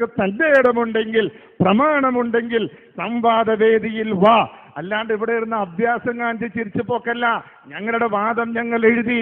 നിങ്ങൾക്ക് തന്റെ ഇടമുണ്ടെങ്കിൽ പ്രമാണമുണ്ടെങ്കിൽ സംവാദവേദിയിൽ വാ. അല്ലാണ്ട് ഇവിടെ ഇരുന്ന അഭ്യാസം കാണിച്ച് ചിരിച്ചു പോക്കല്ല. ഞങ്ങളുടെ വാദം ഞങ്ങൾ എഴുതി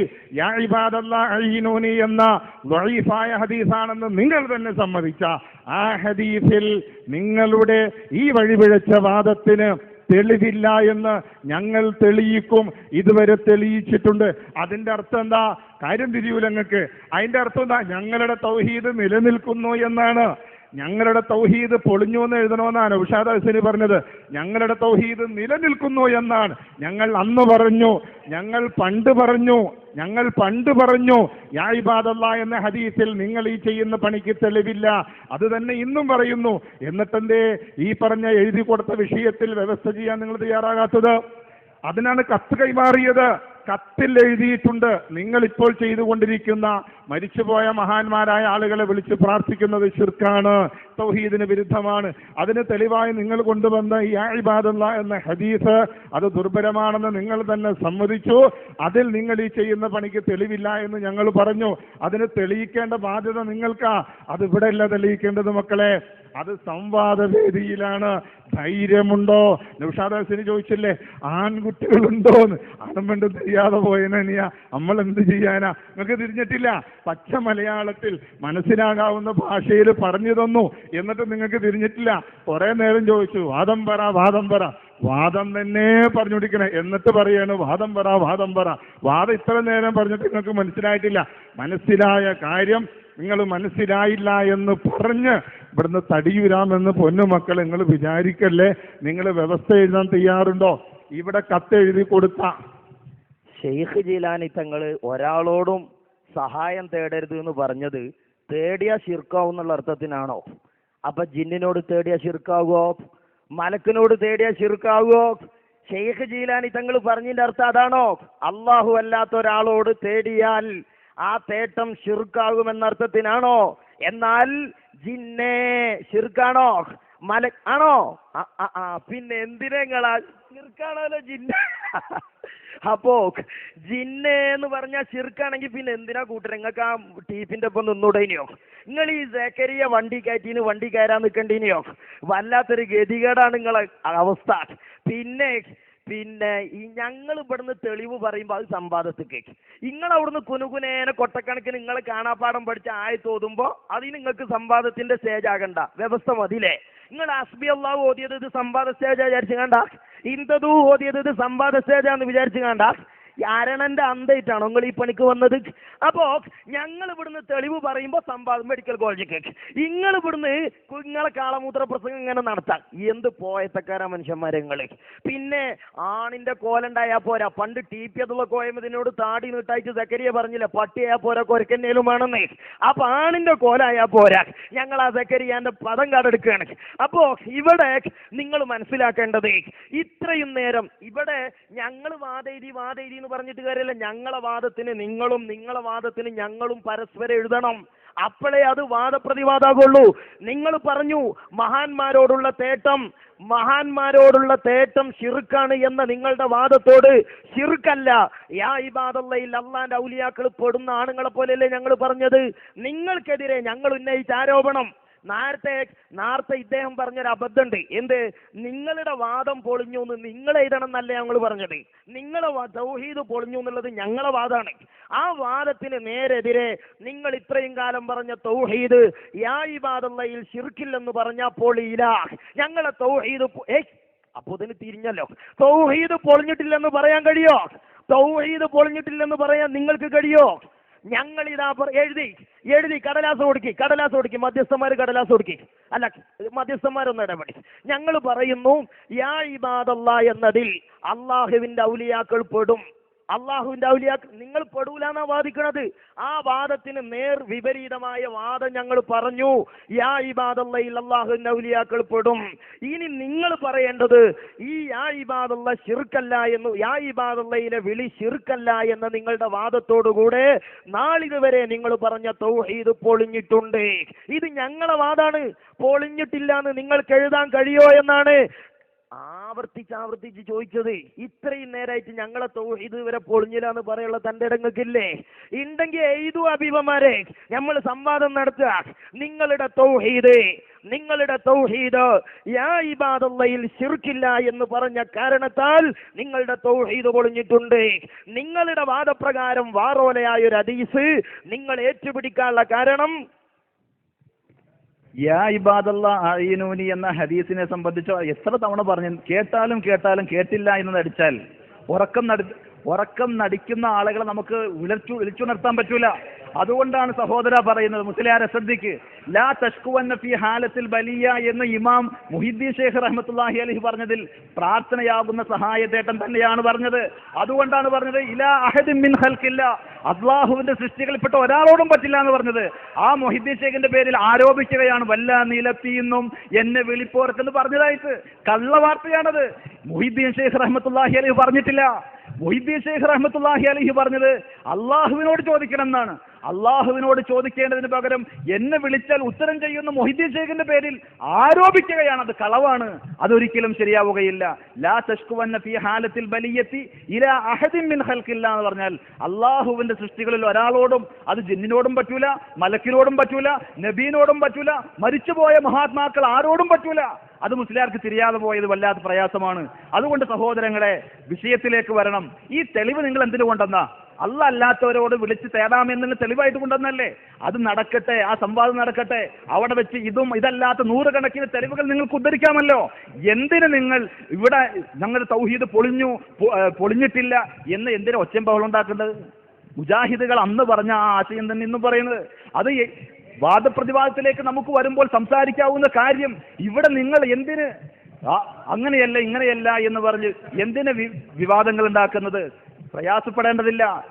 എന്ന വഴീഫായ ഹദീസാണെന്ന് നിങ്ങൾ തന്നെ സമ്മതിച്ച. ആ ഹദീസിൽ നിങ്ങളുടെ ഈ വഴിപിഴച്ച വാദത്തിന് തെളിവില്ല എന്ന് ഞങ്ങൾ തെളിയിക്കും. ഇതുവരെ തെളിയിച്ചിട്ടുണ്ട്. അതിന്റെ അർത്ഥം എന്താ? കാര്യം തിരിയൂല ഞങ്ങൾക്ക് അതിന്റെ അർത്ഥം എന്താ? ഞങ്ങളുടെ തൗഹീദ് നിലനിൽക്കുന്നു എന്നാണ്. ഞങ്ങളുടെ തൗഹീദ് പൊളിഞ്ഞു എന്ന് എഴുതണമെന്നാണ് ഉഷാദ് ഹസനി പറഞ്ഞത്. ഞങ്ങളുടെ തൗഹീദ് നിലനിൽക്കുന്നു എന്നാണ്. ഞങ്ങൾ അന്ന് പറഞ്ഞു ഞങ്ങൾ പണ്ട് പറഞ്ഞു ഞങ്ങൾ പണ്ട് പറഞ്ഞു യാ ഇബാദല്ല എന്ന ഹദീസിൽ നിങ്ങൾ ഈ ചെയ്യുന്ന പണിക്ക് തെളിവില്ല. അത് തന്നെ ഇന്നും പറയുന്നു. എന്നിട്ടെന്തേ ഈ പറഞ്ഞ എഴുതി കൊടുത്ത വിഷയത്തിൽ വ്യവസ്ഥ ചെയ്യാൻ നിങ്ങൾ തയ്യാറാകാത്തത്? അതിനാണ് കത്ത് കൈമാറിയത്. കത്തിൽ എഴുതിയിട്ടുണ്ട് നിങ്ങൾ ഇപ്പോൾ ചെയ്തുകൊണ്ടിരിക്കുന്ന മരിച്ചുപോയ മഹാന്മാരായ ആളുകളെ വിളിച്ച് പ്രാർത്ഥിക്കുന്നത് ശിർക്കാണ് തൗഹീദിന് വിരുദ്ധമാണ്. അതിന് തെളിവായി നിങ്ങൾ കൊണ്ടുവന്ന ഈ ഇബാദല്ല എന്ന ഹദീസ് അത് ദുർബലമാണെന്ന് നിങ്ങൾ തന്നെ സമ്മതിച്ചു. അതിൽ നിങ്ങൾ ഈ ചെയ്യുന്ന പണിക്ക് തെളിവില്ല എന്ന് ഞങ്ങൾ പറഞ്ഞു. അതിന് തെളിയിക്കേണ്ട ബാധ്യത നിങ്ങൾക്കാ. അത് ഇവിടെയല്ല തെളിയിക്കേണ്ടത് മക്കളെ. അത് സംവാദവേദിയിലാണ്. ധൈര്യമുണ്ടോ? നിഷാദാസിന് ചോദിച്ചില്ലേ ആൺകുട്ടികളുണ്ടോ എന്ന് വേണ്ട തിരിയാതെ പോയനെയാ നമ്മൾ എന്ത് ചെയ്യാനാ? നിങ്ങൾക്ക് തിരിഞ്ഞിട്ടില്ല. പച്ച മലയാളത്തിൽ മനസ്സിലാകാവുന്ന ഭാഷയിൽ പറഞ്ഞു തന്നു. എന്നിട്ട് നിങ്ങൾക്ക് തിരിഞ്ഞിട്ടില്ല. കുറെ നേരം ചോദിച്ചു വാദം പറ വാദം പറ. വാദം തന്നെ പറഞ്ഞുകൊണ്ടിരിക്കണേ. എന്നിട്ട് പറയാണ് വാദം പറ വാദം പറ. വാദം ഇത്ര നേരം പറഞ്ഞിട്ട് നിങ്ങൾക്ക് മനസ്സിലായിട്ടില്ല. മനസ്സിലായ കാര്യം നിങ്ങൾ മനസ്സിലായില്ല എന്ന് പറഞ്ഞ് ഇവിടുന്ന് തടിയുരാമെന്ന് പൊന്നുമക്കൾ നിങ്ങൾ വിചാരിക്കല്ലേ? നിങ്ങൾ വ്യവസ്ഥ എഴുതാൻ തയ്യാറുണ്ടോ? ഇവിടെ കത്ത് എഴുതി കൊടുത്ത. ഷെയ്ഖ് ജീലാനി തങ്ങൾ ഒരാളോടും സഹായം തേടരുത് എന്ന് പറഞ്ഞത് തേടിയ ശിർക്കാവും എന്നുള്ള അർത്ഥത്തിനാണോ? അപ്പൊ ജിന്നിനോട് തേടിയ ശിർക്കാവോ മലക്കിനോട് തേടിയ ശിർക്കാവോ ഷെയ്ഖ് ജീലാനി തങ്ങൾ പറഞ്ഞതിന്റെ അർത്ഥം അതാണോ? അള്ളാഹു അല്ലാത്ത ഒരാളോട് തേടിയാൽ ആ തേട്ടം ഷിർക്കാകുമെന്ന അർത്ഥത്തിനാണോ എന്നാൽ ജിന്നെ ശിർക്കാണോ? മല ആണോ? പിന്നെ എന്തിനാ നിങ്ങളാ ഷിർക്കാണല്ലോ ജിന്നെ. അപ്പോ ജിന്നെ എന്ന് പറഞ്ഞാൽ ശിർക്കാണെങ്കിൽ പിന്നെ എന്തിനാ കൂട്ടർ നിങ്ങൾക്ക് ആ ടീപ്പിന്റെ ഒപ്പം നിന്നൂടേനിയോ നിങ്ങൾ ഈ സേക്കരിയ വണ്ടി കയറ്റീന് വണ്ടി കയറാൻ നിൽക്കണ്ടീനിയോ വല്ലാത്തൊരു ഗതികേടാണ് നിങ്ങളെ അവസ്ഥ. പിന്നെ പിന്നെ ഈ ഞങ്ങൾ ഇവിടുന്ന് തെളിവ് പറയുമ്പോൾ അത് സംവാദത്തിൽ കേൾക്കും നിങ്ങൾ അവിടുന്ന് കുനുകുനേനെ കൊട്ടക്കണക്കിന് നിങ്ങൾ കാണാപ്പാടം പഠിച്ച് ആയി തോതുമ്പോൾ അത് നിങ്ങൾക്ക് സംവാദത്തിന്റെ സ്റ്റേജ് ആകണ്ട. വ്യവസ്ഥ മതിയില്ലേ? നിങ്ങൾ അസ്ബി അള്ളാഹു ഓതിയത് ഇത് സംവാദ സ്റ്റേജ് വിചാരിച്ചു കണ്ട? ഇന്ദതു ഓതിയത് ഇത് സംവാദ സ്റ്റേജാന്ന് വിചാരിച്ചു കണ്ട? അരണന്റെ അന്തയിട്ടാണ് നിങ്ങൾ ഈ പണിക്ക് വന്നത്. അപ്പോ ഞങ്ങൾ ഇവിടുന്ന് തെളിവ് പറയുമ്പോൾ സംവാദം മെഡിക്കൽ കോളേജിൽ നിങ്ങൾ ഇവിടുന്ന് കുഞ്ഞുങ്ങളെ കാളമൂത്ര പ്രസംഗം ഇങ്ങനെ നടത്താം. എന്ത് പോയത്തക്കാരാ മനുഷ്യന്മാരെ നിങ്ങൾ? പിന്നെ ആണിന്റെ കോലുണ്ടായാ പോരാ. പണ്ട് ടി പി അതുള്ള കോയമതിനോട് താടി നീട്ടായിട്ട് സക്കരിയ പറഞ്ഞില്ല? പട്ടിയാ പോരാ കൊരക്കന്നേലും വേണമെന്നേ. അപ്പൊ ആണിന്റെ കോലായാ പോരാ. ഞങ്ങൾ ആ സക്കരിയാന്റെ പദം കാടെടുക്കുകയാണ്. അപ്പോ ഇവിടെ നിങ്ങൾ മനസ്സിലാക്കേണ്ടത് ഇത്രയും നേരം ഇവിടെ ഞങ്ങൾ വാദേരി വാദേരി പറഞ്ഞിട്ട് കാര്യമല്ല. ഞങ്ങളെ വാദത്തിന് നിങ്ങളും നിങ്ങളെ വാദത്തിന് ഞങ്ങളും പരസ്പരം എഴുതണം. അപ്പോഴേ അത് വാദപ്രതിവാദാകുള്ളൂ. നിങ്ങൾ പറഞ്ഞു മഹാന്മാരോടുള്ള തേട്ടം മഹാന്മാരോടുള്ള തേട്ടം ഷിർക്കാണ് എന്ന നിങ്ങളുടെ വാദത്തോട് ഷിർക്കല്ല യാ ഇബാദല്ലയിൽ അള്ളാന്റെ ഔലിയാക്കൾ പെടുന്ന ആണുങ്ങളെ പോലെയല്ലേ ഞങ്ങൾ പറഞ്ഞത്. നിങ്ങൾക്കെതിരെ ഞങ്ങൾ ഉന്നയിച്ച ആരോപണം. നേരത്തെ നേരത്തെ ഇദ്ദേഹം പറഞ്ഞൊരു അബദ്ധമുണ്ട് എന്ത്? നിങ്ങളുടെ വാദം പൊളിഞ്ഞു എന്ന് നിങ്ങൾ എഴുതണം എന്നല്ല ഞങ്ങൾ പറഞ്ഞത്. നിങ്ങളെ തൗഹീദ് പൊളിഞ്ഞു എന്നുള്ളത് ഞങ്ങളെ വാദമാണ് ആ വാദത്തിന് നേരെതിരെ നിങ്ങൾ ഇത്രയും കാലം പറഞ്ഞ തൗഹീദ് യാ ഇബാദല്ലയിൽ ശിർക്കില്ലെന്ന് പറഞ്ഞാൽ പൊളിയില്ല. ഞങ്ങളെ തൗഹീദ് ഏയ്! അപ്പൊ ഇതിന് തിരിഞ്ഞല്ലോ. തൗഹീദ് പൊളിഞ്ഞിട്ടില്ലെന്ന് പറയാൻ കഴിയോ? തൗഹീദ് പൊളിഞ്ഞിട്ടില്ലെന്ന് പറയാൻ നിങ്ങൾക്ക് കഴിയോ? ഞങ്ങൾ ഇതാ എഴുതി എഴുതി കടലാസ് കൊടുക്കി കടലാസ് കൊടുക്കി മധ്യസ്ഥന്മാർ കടലാസ് കൊടുക്കി അല്ല മധ്യസ്ഥന്മാരൊന്നും ഇടപെടി. ഞങ്ങൾ പറയുന്നു യാ ഇബാദല്ല എന്നതിൽ അള്ളാഹുവിന്റെ ഔലിയാക്കൾ പെടും. അള്ളാഹുവിന്റെ ഔലിയാക്ക് നിങ്ങൾ പെടൂലെന്നാ വാദിക്കണത്. ആ വാദത്തിന് നേർ വിപരീതമായ വാദം ഞങ്ങൾ പറഞ്ഞു. യാ ഇബാദല്ലയിൽ അള്ളാഹുവിന്റെ ഔലിയാക്കൾ പെടും. ഇനി നിങ്ങൾ പറയേണ്ടത് ഈ യാ ഇബാദല്ല ശിർക്കല്ല എന്ന് യാ ഇബാദല്ലയിലെ വിളി ശിർക്കല്ല എന്ന നിങ്ങളുടെ വാദത്തോടുകൂടെ നാളിതുവരെ നിങ്ങൾ പറഞ്ഞ തൗഹീദ് പൊളിഞ്ഞിട്ടുണ്ട്. ഇത് ഞങ്ങളെ വാദാണ്. പൊളിഞ്ഞിട്ടില്ല എന്ന് നിങ്ങൾക്ക് എഴുതാൻ കഴിയോ എന്നാണ്. ആവർത്തിച്ച് ആവർത്തിച്ച് ചോദിച്ചത് ഇത്രയും നേരമായിട്ട് ഞങ്ങളെ തൗഹീദ് ഇവരെ പൊളിഞ്ഞില്ല എന്ന് പറയാനുള്ള തന്റെ ഇടങ്ങൾക്കില്ലേ? ഉണ്ടെങ്കിൽ എഴുതു അബീബന്മാരെ നമ്മൾ സംവാദം നടത്തുക. നിങ്ങളുടെ തൗഹീദ് നിങ്ങളുടെ തൗഹീദ് യാ ഇബാദല്ലയിൽ ശിർക്കില്ല എന്ന് പറഞ്ഞ കാരണത്താൽ നിങ്ങളുടെ തൗഹീദ് പൊളിഞ്ഞിട്ടുണ്ട്. നിങ്ങളുടെ വാദപ്രകാരം വാറോലയായ ഒരു ഹദീസ് നിങ്ങൾ ഏറ്റുപിടിക്കാനുള്ള കാരണം യാ ഇബാദല്ല അയ്യനൂനി എന്ന ഹദീസിനെ സംബന്ധിച്ച് എത്ര തവണ പറഞ്ഞു? കേട്ടാലും കേട്ടാലും കേട്ടില്ല എന്ന് നടിച്ചാൽ ഉറക്കം നടി ഉറക്കം നടിക്കുന്ന ആളുകളെ നമുക്ക് വിളിച്ചു വിളിച്ചുണർത്താൻ പറ്റൂല. അതുകൊണ്ടാണ് സഹോദര പറയുന്നത് മുസ്ലിയാരെ ശ്രദ്ധിക്ക്. ലാ തഷ്കുവന്ന ഫി ഹാലത്തിൽ ബലിയ എന്ന് ഇമാം മുഹിദ്ദീൻ ഷേഖ് റഹ്മത്തുള്ളാഹി അലഹി പറഞ്ഞതിൽ പ്രാർത്ഥനയാകുന്ന സഹായത്തേട്ടൻ തന്നെയാണ് പറഞ്ഞത്. അതുകൊണ്ടാണ് പറഞ്ഞത് ഇലാ അഹദിൻ മിൻ ഹൽക്കില്ല അള്ളാഹുവിന്റെ സൃഷ്ടികളിൽപ്പെട്ട ഒരാളോടും പറ്റില്ല എന്ന് പറഞ്ഞത്. ആ മൊഹിദ്ദീൻ ഷേഖിന്റെ പേരിൽ ആരോപിക്കുകയാണ് വല്ല നിലത്തിന്നും എന്നെ വിളിപ്പോർക്കെന്ന് പറഞ്ഞതായിട്ട്. കള്ളവാർത്തയാണത് മൊഹിദ്ദീൻ ഷേഖ് റഹ്മത്തുള്ളാഹി അലഹി പറഞ്ഞിട്ടില്ല. മൊഹിദ്ദീൻ ഷെയ്ഖ് റഹ്മത്തുള്ളാഹി അലഹി പറഞ്ഞത് അള്ളാഹുവിനോട് ചോദിക്കണം എന്നാണ് അള്ളാഹുവിനോട് ചോദിക്കേണ്ടതിന് പകരം എന്നെ വിളിച്ചാൽ ഉത്തരം ചെയ്യുന്ന മൊഹിദ്ദീൻ ഷെയ്ഖിന്റെ പേരിൽ ആരോപിക്കുകയാണ്. അത് കളവാണ്. അതൊരിക്കലും ശരിയാവുകയില്ല. ലാ തഷ്കുവന്ന ഫി ഹാലത്തിൽ ബലിയത്തി ഇല അഹദിൻ മിൻ ഹൽക്കില്ല എന്ന് പറഞ്ഞാൽ അള്ളാഹുവിന്റെ സൃഷ്ടികളിൽ ഒരാളോടും അത് ജിന്നിനോടും പറ്റൂല മലക്കിനോടും പറ്റൂല നബീനോടും പറ്റൂല മരിച്ചുപോയ മഹാത്മാക്കൾ ആരോടും പറ്റൂല. അത് മുസ്ലിയാർക്ക് തിരിയാതെ പോയത് വല്ലാത്ത പ്രയാസമാണ്. അതുകൊണ്ട് സഹോദരങ്ങളെ വിഷയത്തിലേക്ക് വരണം. ഈ തെളിവ് നിങ്ങൾ എന്തിനു കൊണ്ടെന്നാ അല്ല അല്ലാത്തവരോട് വിളിച്ച് തേടാമെന്നുള്ള തെളിവായിട്ട് കൊണ്ടുവന്നല്ലേ? അത് നടക്കട്ടെ ആ സംവാദം നടക്കട്ടെ. അവിടെ വെച്ച് ഇതും ഇതല്ലാത്ത നൂറുകണക്കിന് തെളിവുകൾ നിങ്ങൾക്ക് ഉദ്ധരിക്കാമല്ലോ. എന്തിന് നിങ്ങൾ ഇവിടെ ഞങ്ങളുടെ തൗഹീദ് പൊളിഞ്ഞു പൊളിഞ്ഞിട്ടില്ല എന്ന് എന്തിനാ ബഹളം ഉണ്ടാക്കേണ്ടത് മുജാഹിദുകൾ അന്ന് പറഞ്ഞ ആ ആശയം തന്നെ ഇന്നും പറയുന്നത്. അത് വാദപ്രതിവാദത്തിലേക്ക് നമുക്ക് വരുമ്പോൾ സംസാരിക്കാവുന്ന കാര്യം ഇവിടെ നിങ്ങൾ എന്തിന്? അങ്ങനെയല്ല ഇങ്ങനെയല്ല എന്ന് പറഞ്ഞ് എന്തിന് വിവാദങ്ങൾ ഉണ്ടാക്കുന്നത്? പ്രയാസപ്പെടേണ്ടതില്ല.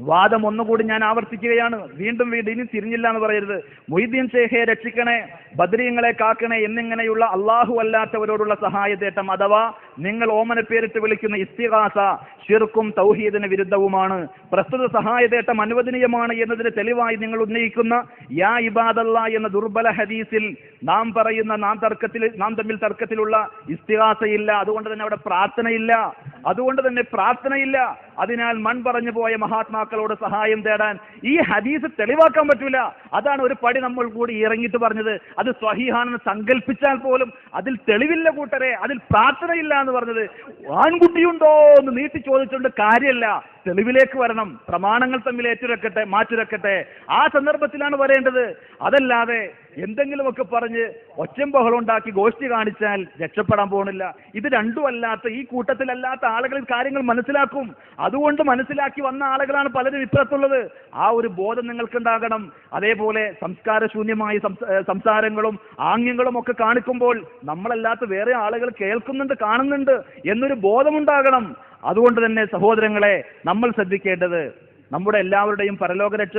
വാദം ഒന്നുകൂടി ഞാൻ ആവർത്തിക്കുകയാണ്. വീണ്ടും വീണ്ടും ഇനി തിരിഞ്ഞില്ല എന്ന് പറയരുത്. മൊയ്തീൻ ഷേഖയെ രക്ഷിക്കണേ ബദ്രീങ്ങളെ കാക്കണേ എന്നിങ്ങനെയുള്ള അള്ളാഹു അല്ലാത്തവരോടുള്ള സഹായത്തേട്ടം അഥവാ നിങ്ങൾ ഓമന പേരിട്ട് വിളിക്കുന്ന ഇസ്തിഹാസ ഷിർക്കും തൗഹീദിന് വിരുദ്ധവുമാണ്. പ്രസ്തുത സഹായതേട്ടം അനുവദനീയമാണ് എന്നതിന് തെളിവായി നിങ്ങൾ ഉന്നയിക്കുന്ന യാ ഇബാദല്ല എന്ന ദുർബല ഹദീസിൽ നാം പറയുന്ന നാം തർക്കത്തിൽ നാം തമ്മിൽ തർക്കത്തിലുള്ള ഇസ്തിഹാസയില്ല. അതുകൊണ്ട് തന്നെ അവിടെ പ്രാർത്ഥനയില്ല. അതുകൊണ്ട് തന്നെ പ്രാർത്ഥനയില്ല. അതിനാൽ മൺ പറഞ്ഞു പോയ മഹാത്മാക്കളോട് സഹായം തേടാൻ ഈ ഹദീസ് തെളിവാക്കാൻ പറ്റൂല. അതാണ് ഒരു പടി നമ്മൾ കൂടി ഇറങ്ങിയിട്ട് പറഞ്ഞത്. അത് സ്വഹീഹാണെന്ന് സങ്കല്പിച്ചാൽ പോലും അതിൽ തെളിവില്ല കൂട്ടരെ. അതിൽ പ്രാർത്ഥനയില്ല എന്ന് പറഞ്ഞത് ആൺകുട്ടിയുണ്ടോ? എന്ന് നീട്ടി ചോദിച്ചുകൊണ്ട് കാര്യമല്ല തെളിവിലേക്ക് വരണം. പ്രമാണങ്ങൾ തമ്മിൽ ഏറ്റുരക്കട്ടെ മാറ്റുരക്കട്ടെ. ആ സന്ദർഭത്തിലാണ് വരേണ്ടത് അതല്ലാതെ എന്തെങ്കിലുമൊക്കെ പറഞ്ഞ് ഒച്ചം ബഹളം ഉണ്ടാക്കി ഗോഷ്ടി കാണിച്ചാൽ രക്ഷപ്പെടാൻ പോകണില്ല ഇത് രണ്ടും അല്ലാത്ത ഈ കൂട്ടത്തിലല്ലാത്ത ആളുകൾ കാര്യങ്ങൾ മനസ്സിലാക്കും. അതുകൊണ്ട് മനസ്സിലാക്കി വന്ന ആളുകളാണ് പലരും ഇപ്പുറത്തുള്ളത്. ആ ഒരു ബോധം നിങ്ങൾക്കുണ്ടാകണം. അതേപോലെ സംസ്കാരശൂന്യമായ സംസ- സംസാരങ്ങളും ആംഗ്യങ്ങളും ഒക്കെ കാണിക്കുമ്പോൾ നമ്മളല്ലാത്ത വേറെ ആളുകൾ കേൾക്കുന്നുണ്ട് കാണുന്നുണ്ട് എന്നൊരു ബോധമുണ്ടാകണം. അതുകൊണ്ട് തന്നെ സഹോദരങ്ങളെ നമ്മൾ ശ്രദ്ധിക്കേണ്ടത് നമ്മുടെ എല്ലാവരുടെയും പരലോക രക്ഷ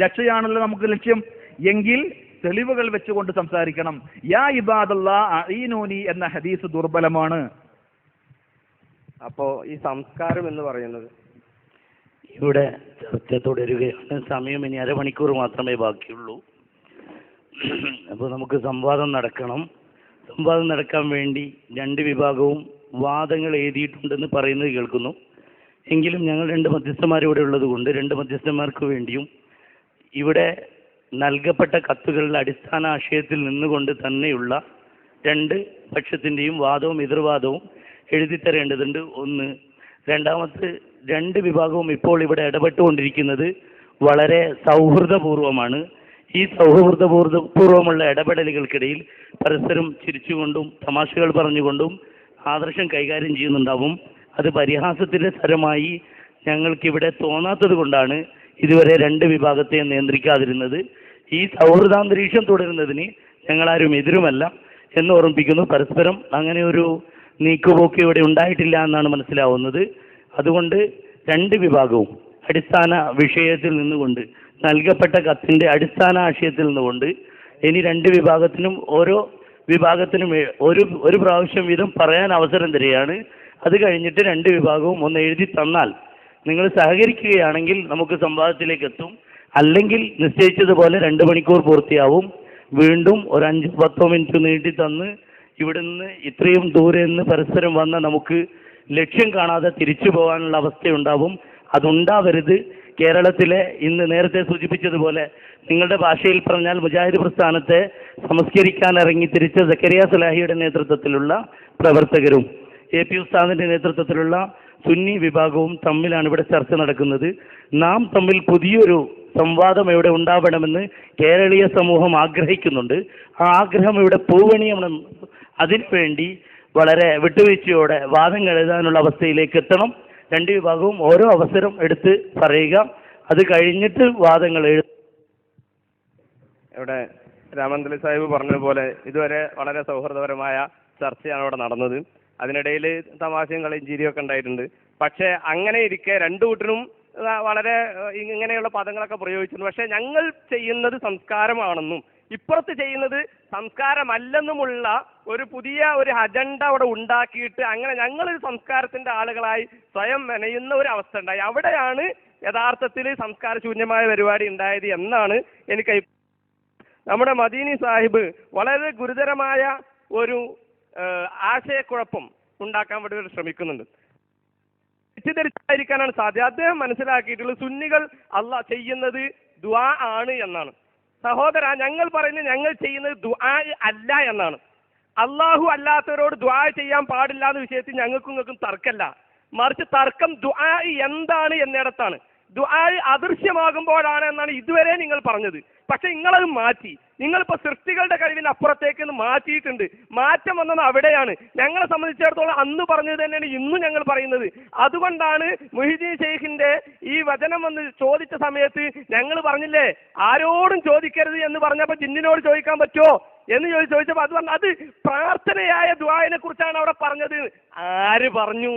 രക്ഷയാണല്ലോ നമുക്ക് ലക്ഷ്യം. എങ്കിൽ തെളിവുകൾ വെച്ചുകൊണ്ട് സംസാരിക്കണം. യാ ഇബാദല്ല അഈനൂനി എന്ന ഹദീസ് ദുർബലമാണ്. അപ്പോ ഈ സംസ്കാരം എന്ന് പറയുന്നത്? ഇവിടെ ചർച്ച തുടരുകയാണ് സമയം ഇനി അരമണിക്കൂർ മാത്രമേ ബാക്കിയുള്ളൂ. അപ്പോൾ നമുക്ക് സംവാദം നടക്കണം. സംവാദം നടക്കാൻ വേണ്ടി രണ്ട് വിഭാഗവും വാദങ്ങൾ എഴുതിയിട്ടുണ്ടെന്ന് പറയുന്നത് കേൾക്കുന്നു. എങ്കിലും ഞങ്ങൾ രണ്ട് മധ്യസ്ഥന്മാർ ഇവിടെ ഉള്ളത് കൊണ്ട് രണ്ട് മധ്യസ്ഥന്മാർക്ക് വേണ്ടിയും ഇവിടെ നൽകപ്പെട്ട കത്തുകളുടെ അടിസ്ഥാന ആശയത്തിൽ നിന്നുകൊണ്ട് തന്നെയുള്ള രണ്ട് പക്ഷത്തിന്റെയും വാദവും എതിർവാദവും എഴുതി തരേണ്ടതുണ്ട് ഒന്ന് രണ്ടാമത്തെ രണ്ട് വിഭാഗവും ഇപ്പോൾ ഇവിടെ ഇടപെട്ടുകൊണ്ടിരിക്കുന്നത് വളരെ സൗഹൃദപൂർവമാണ്. ഈ സൗഹൃദപൂർവ പൂർവമുള്ള ഇടപെടലുകൾക്കിടയിൽ പരസ്പരം ചിരിച്ചുകൊണ്ടും തമാശകൾ പറഞ്ഞുകൊണ്ടും ആദർശം കൈകാര്യം ചെയ്യുന്നുണ്ടാവും. അത് പരിഹാസത്തിന്റെ തരമായി ഞങ്ങൾക്കിവിടെ തോന്നാത്തത് കൊണ്ടാണ് ഇതുവരെ രണ്ട് വിഭാഗത്തെ നിയന്ത്രിക്കാതിരുന്നത്. ഈ സൗഹൃദാന്തരീക്ഷം തുടരുന്നതിന് ഞങ്ങളാരും എതിരുമല്ല എന്ന് ഓർമ്മിപ്പിക്കുന്നു. പരസ്പരം അങ്ങനെ ഒരു നീക്കുപോക്ക് ഇവിടെ ഉണ്ടായിട്ടില്ല എന്നാണ് മനസ്സിലാവുന്നത്. അതുകൊണ്ട് രണ്ട് വിഭാഗവും അടിസ്ഥാന വിഷയത്തിൽ നിന്നുകൊണ്ട് നൽകപ്പെട്ട കത്തിന്റെ അടിസ്ഥാന ആശയത്തിൽ നിന്നുകൊണ്ട് ഇനി രണ്ട് വിഭാഗത്തിനും ഓരോ വിഭാഗത്തിനും ഒരു ഒരു പ്രാവശ്യം വീതം പറയാൻ അവസരം തരികയാണ്. അത് കഴിഞ്ഞിട്ട് രണ്ട് വിഭാഗവും ഒന്ന് എഴുതി തന്നാൽ നിങ്ങൾ സഹകരിക്കുകയാണെങ്കിൽ നമുക്ക് സംവാദത്തിലേക്ക് എത്തും. അല്ലെങ്കിൽ നിശ്ചയിച്ചതുപോലെ രണ്ട് മണിക്കൂർ പൂർത്തിയാവും. വീണ്ടും ഒരു അഞ്ച് പത്തോ മിനിറ്റ് നീട്ടി തന്ന് ഇവിടെ ഇവിടുന്ന് ഇത്രയും ദൂരെ നിന്ന് പരസ്പരം വന്ന നമുക്ക് ലക്ഷ്യം കാണാതെ തിരിച്ചു പോകാനുള്ള അവസ്ഥയുണ്ടാവും. അതുണ്ടാവരുത്. കേരളത്തിലെ ഇന്ന് നേരത്തെ സൂചിപ്പിച്ചതുപോലെ നിങ്ങളുടെ ഭാഷയിൽ പറഞ്ഞാൽ മുജാഹിദ് പ്രസ്ഥാനത്തെ സംസ്കരിക്കാൻ ഇറങ്ങി തിരിച്ച സക്കരിയ സലാഹിയുടെ നേതൃത്വത്തിലുള്ള പ്രവർത്തകരും എ പി ഉസ്താദിന്റെ നേതൃത്വത്തിലുള്ള സുന്നി വിഭാഗവും തമ്മിലാണ് ഇവിടെ ചർച്ച നടക്കുന്നത്. നാം തമ്മിൽ പുതിയൊരു സംവാദം ഇവിടെ ഉണ്ടാവണമെന്ന് കേരളീയ സമൂഹം ആഗ്രഹിക്കുന്നുണ്ട്. ആ ആഗ്രഹം ഇവിടെ പൂവണിയണം. അതിനുവേണ്ടി വളരെ വിട്ടുവീഴ്ചയോടെ വാദം എഴുതാനുള്ള അവസ്ഥയിലേക്ക് എത്തണം. രണ്ട് വിഭാഗവും ഓരോ അവസരം എടുത്ത് പറയുക. അത് കഴിഞ്ഞിട്ട് വാദങ്ങൾ എഴു ഇവിടെ രാമന്തലി സാഹിബ് പറഞ്ഞതുപോലെ ഇതുവരെ വളരെ സൗഹൃദപരമായ ചർച്ചയാണ് ഇവിടെ നടന്നത്. അതിനിടയിൽ തമാശയും കളിയും ചിരിയൊക്കെ ഉണ്ടായിട്ടുണ്ട്. പക്ഷേ അങ്ങനെ ഇരിക്കെ രണ്ടു കൂട്ടരും വളരെ ഇങ്ങനെയുള്ള പദങ്ങളൊക്കെ പ്രയോഗിച്ചിരുന്നു. പക്ഷേ ഞങ്ങൾ ചെയ്യുന്നത് സംസ്കാരമാണെന്നും ഇപ്പുറത്ത് ചെയ്യുന്നത് സംസ്കാരമല്ലെന്നുമുള്ള ഒരു പുതിയ ഒരു അജണ്ട അവിടെ ഉണ്ടാക്കിയിട്ട് അങ്ങനെ ഞങ്ങൾ സംസ്കാരത്തിന്റെ ആളുകളായി സ്വയം മെനയുന്ന ഒരു അവസ്ഥ ഉണ്ടായി. അവിടെയാണ് യഥാർത്ഥത്തിൽ സംസ്കാര ശൂന്യമായ പരിപാടി ഉണ്ടായത് എന്നാണ് എനിക്ക് നമ്മുടെ മദീനി സാഹിബ് വളരെ ഗുരുതരമായ ഒരു ആശയക്കുഴപ്പം ഉണ്ടാക്കാൻ വേണ്ടി ശ്രമിക്കുന്നുണ്ട്. തെറ്റിദ്ധരിച്ചായിരിക്കാനാണ് സാധ്യത. അദ്ദേഹം മനസ്സിലാക്കിയിട്ടുള്ള സുന്നികൾ അല്ല ചെയ്യുന്നത് ദുആ ആണ് എന്നാണ്. സഹോദര ഞങ്ങൾ പറയുന്നത് ഞങ്ങൾ ചെയ്യുന്നത് ദുആ അല്ല എന്നാണ്. അള്ളാഹു അല്ലാത്തവരോട് ദുആ ചെയ്യാൻ പാടില്ല എന്ന വിഷയത്തിൽ ഞങ്ങൾക്കും നിങ്ങൾക്കും തർക്കമല്ല മറിച്ച് തർക്കം ദുആ എന്താണ് എന്നിടത്താണ്. ദുആ അദൃശ്യമാകുമ്പോഴാണ് എന്നാണ് ഇതുവരെ നിങ്ങൾ പറഞ്ഞത്. പക്ഷെ നിങ്ങളത് മാറ്റി. നിങ്ങളിപ്പോ സൃഷ്ടികളുടെ കഴിവിന് അപ്പുറത്തേക്ക് മാറ്റിയിട്ടുണ്ട്. മാറ്റം വന്നത് അവിടെയാണ്. ഞങ്ങളെ സംബന്ധിച്ചിടത്തോളം അന്ന് പറഞ്ഞത് തന്നെയാണ് ഇന്നും ഞങ്ങൾ പറയുന്നത്. അതുകൊണ്ടാണ് മുഹിദ്ദീൻ ഷെയ്ഖിന്റെ ഈ വചനം വന്ന് ചോദിച്ച സമയത്ത് ഞങ്ങൾ പറഞ്ഞില്ലേ ആരോടും ചോദിക്കരുത് എന്ന് പറഞ്ഞപ്പോൾ ജിന്നിനോട് ചോദിക്കാൻ പറ്റുമോ എന്ന് ചോദിച്ചു ചോദിച്ചപ്പോൾ അത് പറഞ്ഞു അത് പ്രാർത്ഥനയായ ദ്വായനെ കുറിച്ചാണ് അവിടെ പറഞ്ഞത്. ആര് പറഞ്ഞു?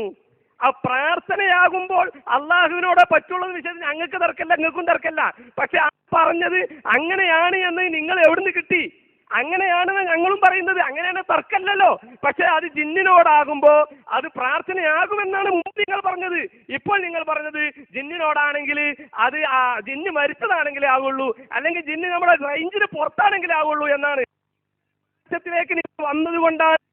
ആ പ്രാർത്ഥനയാകുമ്പോൾ അള്ളാഹുവിനോട് പറ്റുള്ളത് വിഷയത്തിൽ ഞങ്ങൾക്ക് തിരക്കല്ല ഞങ്ങൾക്കും തിരക്കല്ല പക്ഷെ പറഞ്ഞത് അങ്ങനെയാണ് എന്ന് നിങ്ങൾ എവിടുന്ന് കിട്ടി? അങ്ങനെയാണെന്ന് ഞങ്ങളും പറയുന്നത്. അങ്ങനെയാണ് തർക്കല്ലല്ലോ പക്ഷെ അത് ജിന്നിനോടാകുമ്പോ അത് പ്രാർത്ഥനയാകുമെന്നാണ് മുമ്പ് നിങ്ങൾ പറഞ്ഞത്. ഇപ്പോൾ നിങ്ങൾ പറഞ്ഞത് ജിന്നിനോടാണെങ്കിൽ അത് ജിന്ന് മരിച്ചതാണെങ്കിലേ ആവുള്ളൂ. അല്ലെങ്കിൽ ജിന്ന് നമ്മുടെ റേഞ്ചിന് പുറത്താണെങ്കിലേ ആവുള്ളൂ എന്നാണ്. നിങ്ങൾ വന്നതുകൊണ്ടാണ്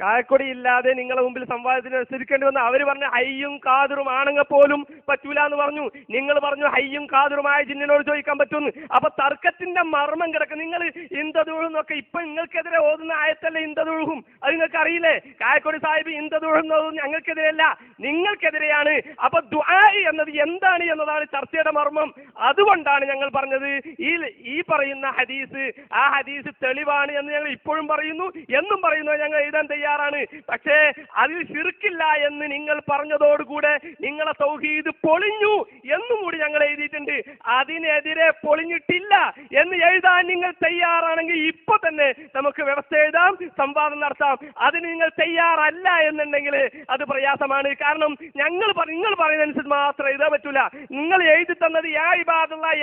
കായക്കൊടി ഇല്ലാതെ നിങ്ങളെ മുമ്പിൽ സംവാദത്തിന് അനുസരിക്കേണ്ടി വന്ന അവർ പറഞ്ഞു ഹയ്യും കാതിറും ആണെങ്കിൽ പോലും പറ്റൂല എന്ന് പറഞ്ഞു. നിങ്ങൾ പറഞ്ഞു ഹയ്യും കാതിറുമായ ജിന്നിനോട് ചോദിക്കാൻ പറ്റുമെന്ന്. അപ്പൊ തർക്കത്തിന്റെ മർമ്മം കിടക്കും. നിങ്ങൾ ഇന്ദതുഴുന്നൊക്കെ ഇപ്പൊ നിങ്ങൾക്കെതിരെ ഓതുന്ന ആയത്തല്ലേ ഇന്ദതുഴുകും അത് നിങ്ങൾക്ക് അറിയില്ലേ? കായക്കൊടി സാഹിബ് ഇന്ദതുഴുന്നതും ഞങ്ങൾക്കെതിരെയല്ല നിങ്ങൾക്കെതിരെയാണ്. അപ്പൊ ദ്വായി എന്നത് എന്താണ് എന്നതാണ് ചർച്ചയുടെ മർമ്മം. അതുകൊണ്ടാണ് ഞങ്ങൾ പറഞ്ഞത് ഈ ഈ പറയുന്ന ഹദീസ് ആ ഹദീസ് തെളിവാണ് എന്ന് ഞങ്ങൾ ഇപ്പോഴും പറയുന്നു. എന്നും പറയുന്നു ഞങ്ങൾ എഴുതാൻ തയ്യാറാണ്. പക്ഷേ അതിൽ ശിർക്കില്ല എന്ന് നിങ്ങൾ പറഞ്ഞതോടുകൂടെ നിങ്ങളെ തൗഹീദ് പൊളിഞ്ഞു എന്നും കൂടി ഞങ്ങൾ എഴുതിയിട്ടുണ്ട്. അതിനെതിരെ പൊളിഞ്ഞിട്ടില്ല എന്ന് എഴുതാൻ നിങ്ങൾ തയ്യാറാണെങ്കിൽ ഇപ്പൊ തന്നെ നമുക്ക് വ്യവസ്ഥ എഴുതാം സംവാദം നടത്താം. അതിന് നിങ്ങൾ തയ്യാറല്ല എന്നുണ്ടെങ്കിൽ അത് പ്രയാസമാണ്. കാരണം ഞങ്ങൾ നിങ്ങൾ പറയുന്നതനുസരിച്ച് മാത്രം എഴുതാൻ പറ്റൂല. നിങ്ങൾ എഴുതി തന്നത് യാ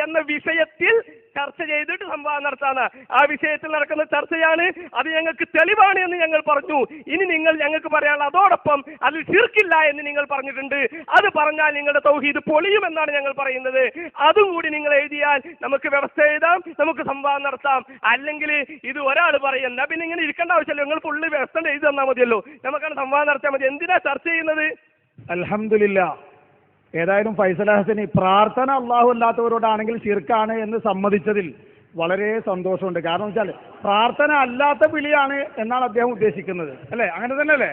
എന്ന വിഷയത്തിൽ ചർച്ച ചെയ്തിട്ട് സംവാദം നടത്താന്ന് ആ വിഷയത്തിൽ നടക്കുന്ന ചർച്ചയാണ്. അത് ഞങ്ങൾക്ക് തെളിവാണ് എന്ന് ഞങ്ങൾ പറഞ്ഞു. ഇനി നിങ്ങൾ ഞങ്ങൾക്ക് പറയാനുള്ള അതോടൊപ്പം അതിൽ ചിർക്കില്ല എന്ന് നിങ്ങൾ പറഞ്ഞിട്ടുണ്ട്. അത് പറഞ്ഞാൽ നിങ്ങളുടെ തൗഹീദ് പൊളിയുമെന്നാണ് ഞങ്ങൾ പറയുന്നത്. അതും കൂടി നിങ്ങൾ എഴുതിയാൽ നമുക്ക് വ്യവസ്ഥ എഴുതാം നമുക്ക് സംവാദം നടത്താം. അല്ലെങ്കിൽ ഇത് ഒരാൾ പറയുന്ന പിന്നെ ഇങ്ങനെ ഇരിക്കേണ്ട ആവശ്യമില്ല നിങ്ങൾ ഫുള്ള് വ്യവസ്ഥ എഴുതി തന്നാൽ മതിയല്ലോ. നമുക്കാണ് സംവാദം നടത്തിയാൽ മതി. എന്തിനാ ചർച്ച ചെയ്യുന്നത്? അലഹമില്ല ഏതായാലും ഫൈസൽ ഹസനി പ്രാർത്ഥന അള്ളാഹു അല്ലാത്തവരോടാണെങ്കിൽ ശിർക്കാണ് എന്ന് സമ്മതിച്ചതിൽ വളരെ സന്തോഷമുണ്ട്. കാരണം വെച്ചാൽ പ്രാർത്ഥന അല്ലാത്ത വിളിയാണ് എന്നാണ് അദ്ദേഹം ഉദ്ദേശിക്കുന്നത്. അല്ലേ? അങ്ങനെ തന്നെ അല്ലേ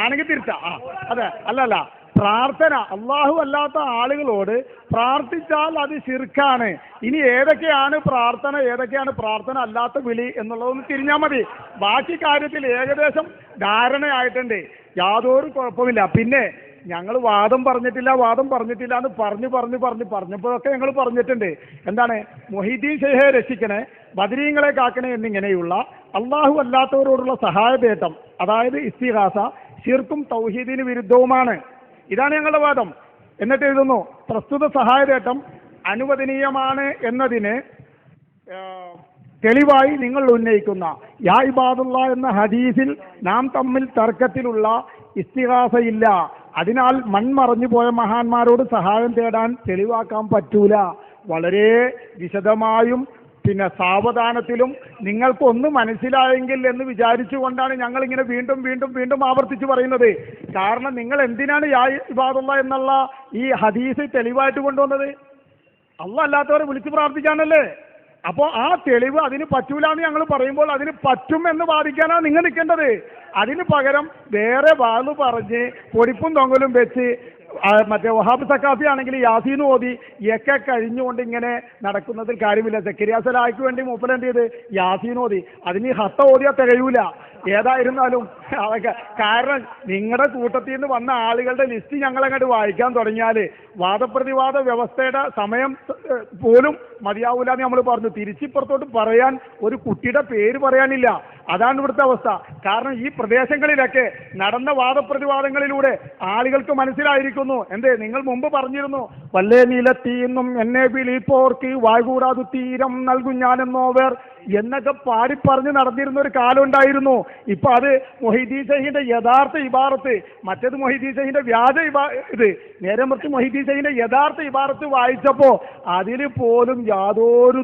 ആണെങ്കിൽ തിരിച്ചാ ആ അതെ. അല്ലല്ല പ്രാർത്ഥന അള്ളാഹു അല്ലാത്ത ആളുകളോട് പ്രാർത്ഥിച്ചാൽ അത് ശിർക്കാണ്. ഇനി ഏതൊക്കെയാണ് പ്രാർത്ഥന ഏതൊക്കെയാണ് പ്രാർത്ഥന അല്ലാത്ത വിളി എന്നുള്ളതൊന്ന് തിരിഞ്ഞാൽ മതി. ബാക്കി കാര്യത്തിൽ ഏകദേശം ധാരണയായിട്ടുണ്ട്. യാതൊരു കുഴപ്പമില്ല പിന്നെ ഞങ്ങൾ വാദം പറഞ്ഞിട്ടില്ല വാദം പറഞ്ഞിട്ടില്ല എന്ന് പറഞ്ഞു പറഞ്ഞു പറഞ്ഞു പറഞ്ഞപ്പോഴൊക്കെ ഞങ്ങൾ പറഞ്ഞിട്ടുണ്ട്. എന്താണ്? മൊഹീദ്ദീൻ ഷെയ്ഖെ രക്ഷിക്കണേ ബദരീങ്ങളെ കാക്കണേ എന്നിങ്ങനെയുള്ള അള്ളാഹു അല്ലാത്തവരോടുള്ള സഹായഭേട്ടം അതായത് ഇസ്തിഹാസ ഷിർക്കും തൗഹീദിന് വിരുദ്ധവുമാണ്. ഇതാണ് ഞങ്ങളുടെ വാദം. എന്നിട്ട് എഴുതുന്നു പ്രസ്തുത സഹായഭേട്ടം അനുവദനീയമാണ് എന്നതിന് തെളിവായി നിങ്ങൾ ഉന്നയിക്കുന്ന യാ ഇബാദുള്ള എന്ന ഹദീസിൽ നാം തമ്മിൽ തർക്കത്തിലുള്ള ഇസ്തിഹാസയില്ല. അതിനാൽ മൺമറഞ്ഞു പോയ മഹാന്മാരോട് സഹായം തേടാൻ തെളിവാക്കാൻ പറ്റൂല. വളരെ വിശദമായും പിന്നെ സാവധാനത്തിലും നിങ്ങൾക്കൊന്ന് മനസ്സിലായെങ്കിൽ എന്ന് വിചാരിച്ചുകൊണ്ടാണ് ഞങ്ങൾ ഇങ്ങനെ വീണ്ടും വീണ്ടും വീണ്ടും ആവർത്തിച്ച് പറയുന്നത്. കാരണം നിങ്ങൾ എന്തിനാണ് യാ ഇബാദുള്ള എന്നുള്ള ഈ ഹദീസ് തെളിവായിട്ട് കൊണ്ടുവന്നത്? അല്ല അല്ലാത്തവരെ വിളിച്ചു പ്രാർത്ഥിക്കാനല്ലേ? അപ്പോൾ ആ തെളിവ് അതിന് പറ്റൂല എന്ന് ഞങ്ങൾ പറയുമ്പോൾ അതിന് പറ്റും എന്ന് വാദിക്കാനാണ് നിങ്ങൾ നിൽക്കേണ്ടത്. അതിന് പകരം വേറെ വാൾ പറഞ്ഞ് പൊടിപ്പും തൊങ്ങലും വെച്ച് മറ്റേ വഹാബ് സക്കാഫി ആണെങ്കിൽ യാസീൻ ഓതി ഒക്കെ കഴിഞ്ഞുകൊണ്ട് ഇങ്ങനെ നടക്കുന്നതിൽ കാര്യമില്ല. സെക്കരിയാസലായ്ക്ക് വേണ്ടി മൂപ്പൻ എന്ത് ചെയ്ത്? യാസീൻ ഓതി. അതിന് ഹത്ത ഓതിയാ തികയൂല. ഏതായിരുന്നാലും അതൊക്കെ കാരണം നിങ്ങളുടെ കൂട്ടത്തിൽ നിന്ന് വന്ന ആളുകളുടെ ലിസ്റ്റ് ഞങ്ങൾ അങ്ങോട്ട് വായിക്കാൻ തുടങ്ങിയാൽ വാദപ്രതിവാദ വ്യവസ്ഥയുടെ സമയം പോലും മതിയാവൂല എന്ന് നമ്മൾ പറഞ്ഞു. തിരിച്ചിപ്പുറത്തോട്ട് പറയാൻ ഒരു കുട്ടിയുടെ പേര് പറയാനില്ല. അതാണ് ഇവിടുത്തെ അവസ്ഥ. കാരണം ഈ പ്രദേശങ്ങളിലൊക്കെ നടന്ന വാദപ്രതിവാദങ്ങളിലൂടെ ആളുകൾക്ക് മനസ്സിലായിരിക്കുന്നു. എന്തേ? നിങ്ങൾ മുമ്പ് പറഞ്ഞിരുന്നു വല്ലേ നീലത്തീന്നും എന്നെ വിളിപ്പോർക്ക് വായ്കൂടാതു തീരം നൽകും ഞാനെന്നോവർ എന്നൊക്കെ പാടി പാടിപ്പറഞ്ഞ് നടന്നിരുന്ന ഒരു കാലം ഉണ്ടായിരുന്നു. ഇപ്പൊ അത് മൊഹിദീ സഹിന്റെ യഥാർത്ഥ ഇബാറത്ത് മറ്റേത് മൊഹിദീ സഹിന്റെ വ്യാജ ഇബാ ഇത് നേരെ മറിച്ച് മൊഹിദീ സഹിന്റെ യഥാർത്ഥ ഇബാറത്ത് വായിച്ചപ്പോ അതിൽ പോലും യാതൊരു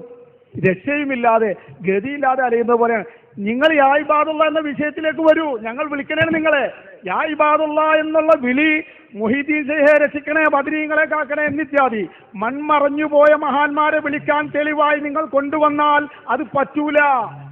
രക്ഷയുമില്ലാതെ ഗതിയില്ലാതെ അറിയുന്ന പോലെയാണ്. നിങ്ങൾ യാ ഇബാദുള്ള എന്ന വിഷയത്തിലേക്ക് വരൂ. ഞങ്ങൾ വിളിക്കണേ നിങ്ങളെ. യാ ഇബാദുള്ള എന്നുള്ള വിളി മുഹിദ്ദീൻ ഷെയ്ഖെ രക്ഷിക്കണേ ബദരീങ്ങളെ കാക്കണേ എന്നിത്യാദി. മൺമറഞ്ഞു പോയ മഹാന്മാരെ വിളിക്കാൻ തെളിവായി നിങ്ങൾ കൊണ്ടുവന്നാൽ അത് പറ്റൂല.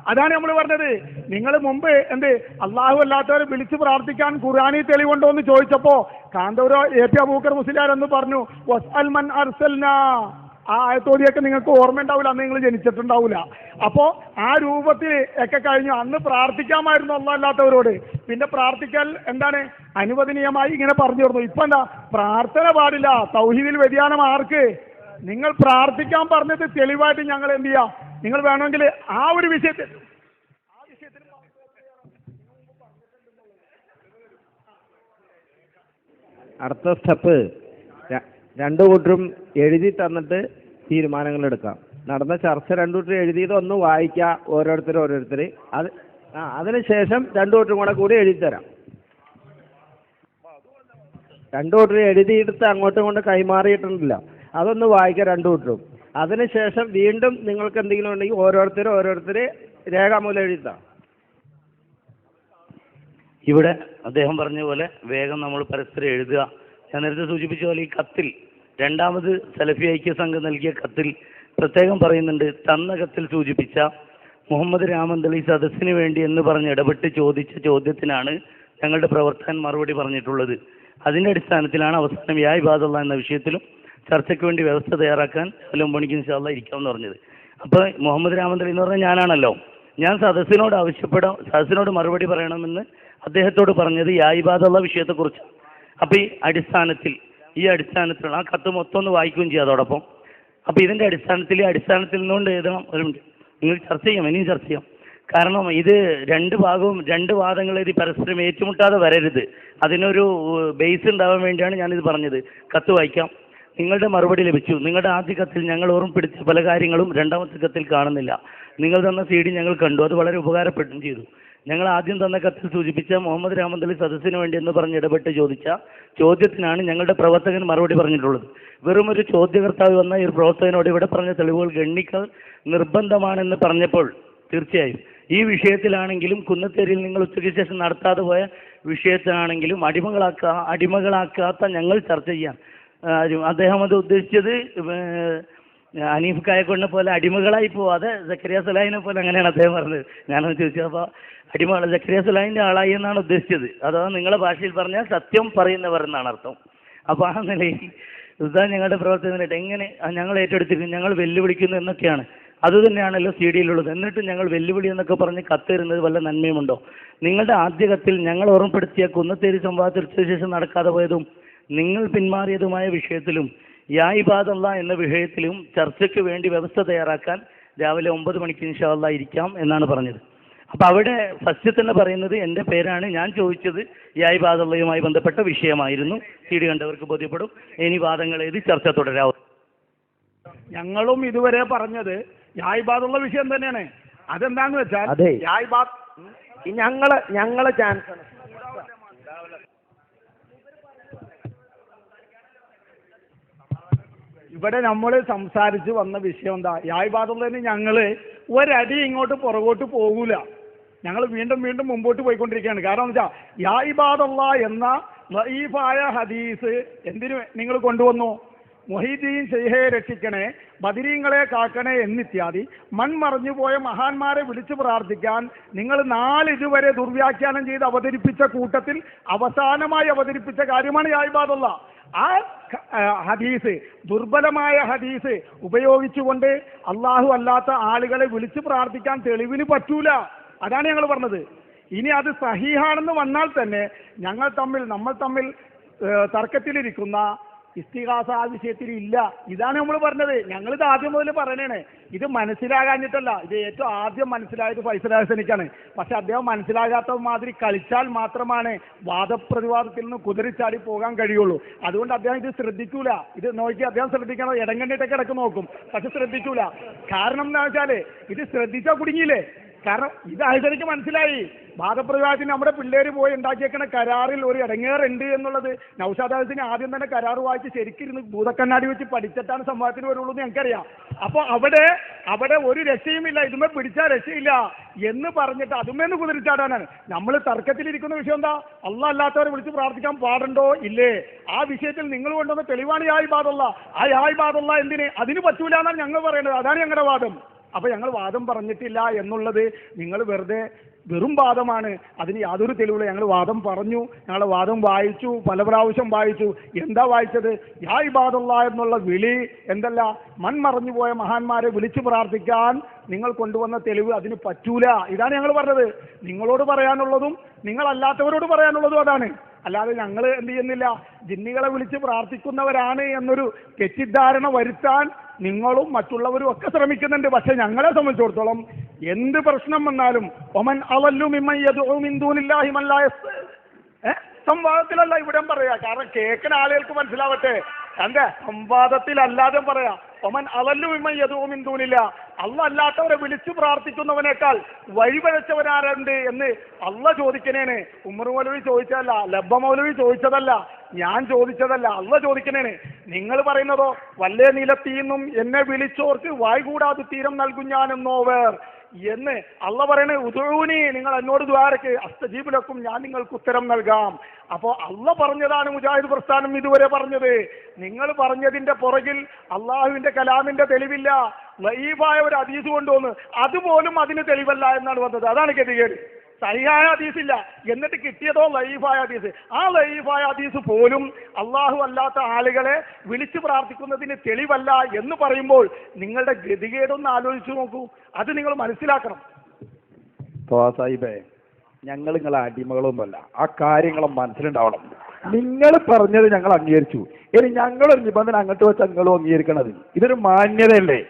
അതാണ് നമ്മൾ പറഞ്ഞത്. നിങ്ങൾ മുമ്പ് എന്ത് അള്ളാഹു അല്ലാത്തവരെ വിളിച്ച് പ്രാർത്ഥിക്കാൻ ഖുർആാനി തെളിവുണ്ടോ എന്ന് ചോദിച്ചപ്പോ കാന്തപുരം എ പി അബൂക്കർ മുസ്ലിയാർ എന്ന് പറഞ്ഞു വസ്അൽ മൻ അർസൽനാ. ആ ആയത്തോടിയൊക്കെ നിങ്ങൾക്ക് ഓർമ്മ ഉണ്ടാവില്ല അന്ന് നിങ്ങൾ ജനിച്ചിട്ടുണ്ടാവില്ല. അപ്പോ ആ രൂപത്തിൽ ഒക്കെ കഴിഞ്ഞു. അന്ന് പ്രാർത്ഥിക്കാമായിരുന്നു ഒന്നല്ലാത്തവരോട് പിന്നെ പ്രാർത്ഥിക്കാൻ എന്താണ്? അനുവദനീയമായി ഇങ്ങനെ പറഞ്ഞു തരുന്നു. ഇപ്പൊ എന്താ? പ്രാർത്ഥന പാടില്ല. തൗഹീദിൽ വ്യതിയാനം ആർക്ക്? നിങ്ങൾ പ്രാർത്ഥിക്കാൻ പറഞ്ഞത് തെളിവായിട്ട് ഞങ്ങൾ എന്ത് ചെയ്യാം? നിങ്ങൾ വേണമെങ്കിൽ ആ ഒരു വിഷയത്തിൽ അടുത്ത സ്റ്റെപ്പ്. രണ്ടു കൂട്ടരും എഴുതി തന്നിട്ട് തീരുമാനങ്ങൾ എടുക്കാം. നടന്ന ചർച്ച രണ്ടു കൂട്ടർ എഴുതിയത് ഒന്ന് വായിക്കുക ഓരോരുത്തർ ഓരോരുത്തർ. അത് ആ അതിനുശേഷം രണ്ടു കൂട്ടരും കൂടെ കൂടി എഴുതി തരാം രണ്ടു കൂട്ടർ എഴുതിയെടുത്ത് അങ്ങോട്ടും കൊണ്ട് കൈമാറിയിട്ടുണ്ടല്ലോ. അതൊന്ന് വായിക്കാം രണ്ടു കൂട്ടരും. അതിനുശേഷം വീണ്ടും നിങ്ങൾക്ക് എന്തെങ്കിലും ഉണ്ടെങ്കിൽ ഓരോരുത്തർ ഓരോരുത്തർ രേഖാമൂലം എഴുതാം. ഇവിടെ അദ്ദേഹം പറഞ്ഞ പോലെ വേഗം നമ്മൾ പരസ്പരം എഴുതുക. ഞാൻ നേരത്തെ സൂചിപ്പിച്ച പോലെ ഈ കത്തിൽ രണ്ടാമത് സലഫി ഐക്യ സംഘം നൽകിയ കത്തിൽ പ്രത്യേകം പറയുന്നുണ്ട് തന്ന കത്തിൽ സൂചിപ്പിച്ച മുഹമ്മദ് രാമന്തളി സദസ്സിന് വേണ്ടി എന്ന് പറഞ്ഞ് ഇടപെട്ട് ചോദിച്ച ചോദ്യത്തിനാണ് ഞങ്ങളുടെ പ്രവർത്തകൻ മറുപടി പറഞ്ഞിട്ടുള്ളത്. അതിന്റെ അടിസ്ഥാനത്തിലാണ് അവസാനം യാ ഇബാദുള്ള എന്ന വിഷയത്തിലും ചർച്ചയ്ക്ക് വേണ്ടി വ്യവസ്ഥ തയ്യാറാക്കാൻ രാവിലെ മണിക്ക് ഇൻഷാല്ല ഇരിക്കാമെന്ന് പറഞ്ഞത്. അപ്പോൾ മുഹമ്മദ് രാമന്തളി എന്ന് പറഞ്ഞാൽ ഞാനാണല്ലോ. ഞാൻ സദസ്സിനോട് ആവശ്യപ്പെടാം സദസ്സിനോട് മറുപടി പറയണമെന്ന് അദ്ദേഹത്തോട് പറഞ്ഞത് യാ ഇബാദുള്ള വിഷയത്തെക്കുറിച്ച് അപ്പോൾ ഈ അടിസ്ഥാനത്തിൽ ഈ അടിസ്ഥാനത്തിലുള്ള ആ കത്ത് മൊത്തം ഒന്ന് വായിക്കുകയും ചെയ്യാം അതോടൊപ്പം. അപ്പോൾ ഇതിന്റെ അടിസ്ഥാനത്തിൽ ഈ അടിസ്ഥാനത്തിൽ നിന്നുകൊണ്ട് എഴുതണം ഒരു നിങ്ങൾ ചർച്ച ചെയ്യാം ഇനിയും ചർച്ച ചെയ്യാം. കാരണം ഇത് രണ്ട് ഭാഗവും രണ്ട് വാദങ്ങൾ ഇത് പരസ്പരം ഏറ്റുമുട്ടാതെ വരരുത്. അതിനൊരു ബേസ് ഉണ്ടാവാൻ വേണ്ടിയാണ് ഞാനിത് പറഞ്ഞത്. കത്ത് വായിക്കാം. നിങ്ങളുടെ മറുപടി ലഭിച്ചു. നിങ്ങളുടെ ആദ്യ കത്തിൽ ഞങ്ങൾ ഓർമ്മപ്പെടുത്തിയ പല കാര്യങ്ങളും രണ്ടാമത്തെ കത്തിൽ കാണുന്നില്ല. നിങ്ങൾ തന്ന സി ഡി ഞങ്ങൾ കണ്ടു. അത് വളരെ ഉപകാരപ്പെടുകയും ചെയ്തു. ഞങ്ങൾ ആദ്യം തന്ന കത്തിൽ സൂചിപ്പിച്ച മുഹമ്മദ് രാമന്തളി സദസ്സിന് വേണ്ടി എന്ന് പറഞ്ഞ് ഇടപെട്ട് ചോദിച്ച ചോദ്യത്തിനാണ് ഞങ്ങളുടെ പ്രവർത്തകൻ മറുപടി പറഞ്ഞിട്ടുള്ളത്. വെറും ഒരു ചോദ്യകർത്താവ് വന്ന ഈ പ്രവർത്തകനോട് ഇവിടെ പറഞ്ഞ തെളിവുകൾ ഗണ്ണിക്കൽ നിർബന്ധമാണെന്ന് പറഞ്ഞപ്പോൾ തീർച്ചയായും. ഈ വിഷയത്തിലാണെങ്കിലും കുന്നത്തേരിയിൽ നിങ്ങൾ ഉച്ചയ്ക്ക് ശേഷം നടത്താതെ പോയ വിഷയത്തിലാണെങ്കിലും അടിമകളാക്കാ അടിമകളാക്കാത്ത ഞങ്ങൾ ചർച്ച ചെയ്യാം അദ്ദേഹം അത് ഉദ്ദേശിച്ചത് അനീഫ് കായക്കൊണ്ടെ പോലെ അടിമകളായി പോവാതെ സക്കരിയ സലാഹിനെ പോലെ അങ്ങനെയാണ് അദ്ദേഹം പറഞ്ഞത്. ഞാനത് ചോദിച്ചു അപ്പോൾ അടിമകൾ സക്കരിയ സലാഹിന്റെ ആളായി എന്നാണ് ഉദ്ദേശിച്ചത്. അഥവാ നിങ്ങളുടെ ഭാഷയിൽ പറഞ്ഞാൽ സത്യം പറയുന്നവർ എന്നാണ് അർത്ഥം. അപ്പോൾ ആ നിലയിൽ ഉസ്താദ് ഞങ്ങളുടെ പ്രവർത്തനത്തിനായിട്ട് എങ്ങനെ ഞങ്ങൾ ഏറ്റെടുത്തിരിക്കുന്നു ഞങ്ങൾ വെല്ലുവിളിക്കുന്നു എന്നൊക്കെയാണ്. അത് തന്നെയാണല്ലോ സി ഡിയിലുള്ളത് എന്നിട്ട് ഞങ്ങൾ വെല്ലുവിളി എന്നൊക്കെ പറഞ്ഞ് കത്തേറുന്നത് വല്ല നന്മയുമുണ്ടോ? നിങ്ങളുടെ ആദ്യ കത്തിൽ ഞങ്ങൾ ഓർമ്മപ്പെടുത്തിയ കുന്നത്തേരി സംവാദത്തിൽ ശേഷം നടക്കാതെ പോയതും നിങ്ങൾ പിന്മാറിയതുമായ വിഷയത്തിലും യാ ഇബാദല്ല എന്ന വിഷയത്തിലും ചർച്ചയ്ക്ക് വേണ്ടി വ്യവസ്ഥ തയ്യാറാക്കാൻ രാവിലെ ഒമ്പത് മണിക്ക് ഇൻഷാല്ല ഇരിക്കാം എന്നാണ് പറഞ്ഞത്. അപ്പൊ അവിടെ ഫസ്റ്റ് തന്നെ പറയുന്നത് എന്റെ പേരാണ് ഞാൻ ചോദിച്ചത് യായി ഇബാദല്ലയുമായി ബന്ധപ്പെട്ട വിഷയമായിരുന്നു. സി ഡി കണ്ടവർക്ക് ബോധ്യപ്പെടും. ഇനി വാദങ്ങൾ എഴുതി ചർച്ച തുടരാവും. ഞങ്ങളും ഇതുവരെ പറഞ്ഞത് യായിബാദുള്ള വിഷയം തന്നെയാണ്. അതെന്താന്ന് വെച്ചാൽ ഈ ഞങ്ങളെ ഞങ്ങളെ ചാൻസ് ആണ് ഇവിടെ നമ്മൾ സംസാരിച്ച് വന്ന വിഷയം എന്താ? യായ്പാതുള്ളതിന് ഞങ്ങൾ ഒരടി ഇങ്ങോട്ട് പുറകോട്ട് പോകൂല. ഞങ്ങൾ വീണ്ടും വീണ്ടും മുമ്പോട്ട് പോയിക്കൊണ്ടിരിക്കുകയാണ്. കാരണം എന്താ? യായിബാദുള്ള എന്ന ലൈഫായ ഹദീസ് എന്തിനു നിങ്ങൾ കൊണ്ടുവന്നു? മൊഹീദ്ദീൻ ഷെയ്ഹയെ രക്ഷിക്കണേ ബദിരീങ്ങളെ കാക്കണേ എന്നിത്യാദി. മൺമറഞ്ഞു പോയ മഹാന്മാരെ വിളിച്ചു പ്രാർത്ഥിക്കാൻ നിങ്ങൾ നാല് ഇതുവരെ ദുർവ്യാഖ്യാനം ചെയ്ത് അവതരിപ്പിച്ച കൂട്ടത്തിൽ അവസാനമായി അവതരിപ്പിച്ച കാര്യമാണ് യായ്ബാദുള്ള ആ ഹദീസ് ദുർബലമായ ഹദീസ് ഉപയോഗിച്ചുകൊണ്ട് അള്ളാഹു അല്ലാത്ത ആളുകളെ വിളിച്ചു പ്രാർത്ഥിക്കാൻ തെളിവിന് പറ്റൂല. അതാണ് ഞങ്ങൾ പറഞ്ഞത്. ഇനി അത് സഹീഹാണെന്ന് വന്നാൽ തന്നെ ഞങ്ങൾ തമ്മിൽ നമ്മൾ തമ്മിൽ തർക്കത്തിലിരിക്കുന്ന ഇസ്തിഹാസ ആ വിഷയത്തിൽ ഇല്ല ഇതാണ് നമ്മൾ പറഞ്ഞത്. ഞങ്ങൾ ഇത് ആദ്യം മുതൽ പറയണേ ഇത് മനസ്സിലാകാഞ്ഞിട്ടല്ല. ഇത് ഏറ്റവും ആദ്യം മനസ്സിലായത് ഫൈസലാസനിക്കാണ് പക്ഷെ അദ്ദേഹം മനസ്സിലാകാത്ത മാതിരി കളിച്ചാൽ മാത്രമാണ് വാദപ്രതിവാദത്തിൽ നിന്ന് കുതിരിച്ചാടി പോകാൻ കഴിയുള്ളൂ. അതുകൊണ്ട് അദ്ദേഹം ഇത് ശ്രദ്ധിക്കൂല. ഇത് നോക്കി അദ്ദേഹം ശ്രദ്ധിക്കണം. ഇടം കണ്ടിട്ടൊക്കെ ഇടയ്ക്ക് നോക്കും. പക്ഷെ ശ്രദ്ധിക്കൂല. കാരണം എന്താ വെച്ചാൽ ഇത് ശ്രദ്ധിച്ചാൽ കുടുങ്ങിയില്ലേ? കാരണം ഇത് ആഴ്ചയ്ക്ക് മനസ്സിലായി. വാദപ്രതിവാദത്തിന് നമ്മുടെ പിള്ളേര് പോയി ഉണ്ടാക്കിയേക്കുന്ന കരാറിൽ ഒരു ഇടങ്ങേറുണ്ട് എന്നുള്ളത് നൗഷാദാസിന് ആദ്യം തന്നെ കരാർ വായിച്ച് ശരിക്കിരുന്ന് ഭൂതക്കണ്ണാടി വെച്ച് പഠിച്ചിട്ടാണ് സംഭവത്തിന് വരുള്ളൂ എന്ന് ഞങ്ങൾക്കറിയാം. അപ്പോൾ അവിടെ അവിടെ ഒരു രക്ഷയുമില്ല ഇതുമേ പിടിച്ചാൽ രക്ഷയില്ല എന്ന് പറഞ്ഞിട്ട് അതുമേന്ന് കുതിരിച്ചാടാനാണ്. നമ്മൾ തർക്കത്തിലിരിക്കുന്ന വിഷയം എന്താ? അല്ല അല്ലാത്തവരെ വിളിച്ച് പ്രാർത്ഥിക്കാൻ പാടുണ്ടോ? ഇല്ലേ. ആ വിഷയത്തിൽ നിങ്ങൾ കൊണ്ടുവന്ന തെളിവാണ് യായ് ബാദുള്ള ആ യായ് ബാദുള്ള എന്തിന്? അതിന് പറ്റൂല എന്നാണ് ഞങ്ങൾ പറയുന്നത് അതാണ് ഞങ്ങളുടെ വാദം. അപ്പൊ ഞങ്ങൾ വാദം പറഞ്ഞിട്ടില്ല എന്നുള്ളത് നിങ്ങൾ വെറുതെ വെറും വാദമാണ്. അതിന് യാതൊരു തെളിവില്ല. ഞങ്ങൾ വാദം പറഞ്ഞു. ഞങ്ങൾ വാദം വായിച്ചു. പല പ്രാവശ്യം വായിച്ചു. എന്താ വായിച്ചത്? യാ ഇബാദുള്ള എന്നുള്ള വിളി എന്തല്ല? മൺമറഞ്ഞു പോയ മഹാന്മാരെ വിളിച്ചു പ്രാർത്ഥിക്കാൻ നിങ്ങൾ കൊണ്ടുവന്ന തെളിവ് അതിന് പറ്റൂല. ഇതാണ് ഞങ്ങൾ പറഞ്ഞത്. നിങ്ങളോട് പറയാനുള്ളതും നിങ്ങളല്ലാത്തവരോട് പറയാനുള്ളതും അതാണ്. അല്ലാതെ ഞങ്ങൾ എന്ത് ചെയ്യുന്നില്ല. ജിന്നികളെ വിളിച്ച് പ്രാർത്ഥിക്കുന്നവരാണ് എന്നൊരു തെറ്റിദ്ധാരണ വരുത്താൻ നിങ്ങളും മറ്റുള്ളവരും ഒക്കെ ശ്രമിക്കുന്നുണ്ട്. പക്ഷെ ഞങ്ങളെ സംബന്ധിച്ചിടത്തോളം എന്ത് പ്രശ്നം വന്നാലും ഒമൻ അവല്ലും സംവാദത്തിലല്ല ഇവിടെ പറയാ കാരണം കേൾക്കുന്ന ആളുകൾക്ക് മനസ്സിലാവട്ടെ. എന്റെ സംവാദത്തിലല്ലാതെ പറയാം. ഒമൻ അവല്ലു മിമ്മയ്യൂനില്ല അല്ല അല്ലാത്തവരെ വിളിച്ചു പ്രാർത്ഥിക്കുന്നവനേക്കാൾ വഴിപഴച്ചവനാരുണ്ട് എന്ന് അല്ല ചോദിക്കണേന്. ഉമർ മൗലവി ചോദിച്ചതല്ല ലബ്ബ മൗലവി ചോദിച്ചതല്ല ഞാൻ ചോദിച്ചതല്ല അല്ല ചോദിക്കണേന്. നിങ്ങൾ പറയുന്നതോ വല്ലേ നിലത്തീന്നും എന്നെ വിളിച്ചോർക്ക് വായ് കൂടാതെ തീരം നൽകും ഞാനെന്നോവർ എന്ന് അള്ള പറയണേ ഉദൂനി നിങ്ങൾ എന്നോട് ദ്വാരക്ക് അസ്തജീബിലക്കും ഞാൻ നിങ്ങൾക്ക് ഉത്തരം നൽകാം. അപ്പോൾ അള്ള പറഞ്ഞതാണ് മുജാഹിദ് പ്രസ്ഥാനം ഇതുവരെ പറഞ്ഞത്. നിങ്ങൾ പറഞ്ഞതിന്റെ പുറകിൽ അള്ളാഹുവിന്റെ കലാമിന്റെ തെളിവില്ല. ലൈവായ ഒരു അതീസ് കൊണ്ടുവന്ന് അതുപോലും അതിന് തെളിവല്ല എന്നാണ് വന്നത്. അതാണ് ഗതികേട്. സഹിയായ ഹദീസില്ല. എന്നിട്ട് കിട്ടിയതോ ലൈഫായ ഹദീസ്. ആ ലൈഫായ ഹദീസ് പോലും അള്ളാഹു അല്ലാത്ത ആളുകളെ വിളിച്ചു പ്രാർത്ഥിക്കുന്നതിന് തെളിവല്ല എന്ന് പറയുമ്പോൾ നിങ്ങളുടെ ഗതികേടൊന്ന് ആലോചിച്ചു നോക്കൂ. അത് നിങ്ങൾ മനസ്സിലാക്കണം. സാഹിബേ ഞങ്ങൾ നിങ്ങളെ അടിമകളൊന്നുമല്ല. ആ കാര്യങ്ങളും മനസ്സിലുണ്ടാവണം. നിങ്ങൾ പറഞ്ഞത് ഞങ്ങൾ അംഗീകരിച്ചു. ഇനി ഞങ്ങളൊരു നിബന്ധന അങ്ങോട്ട് വെച്ചാൽ നിങ്ങളും അംഗീകരിക്കണത്. ഇതൊരു മാന്യതയല്ലേ?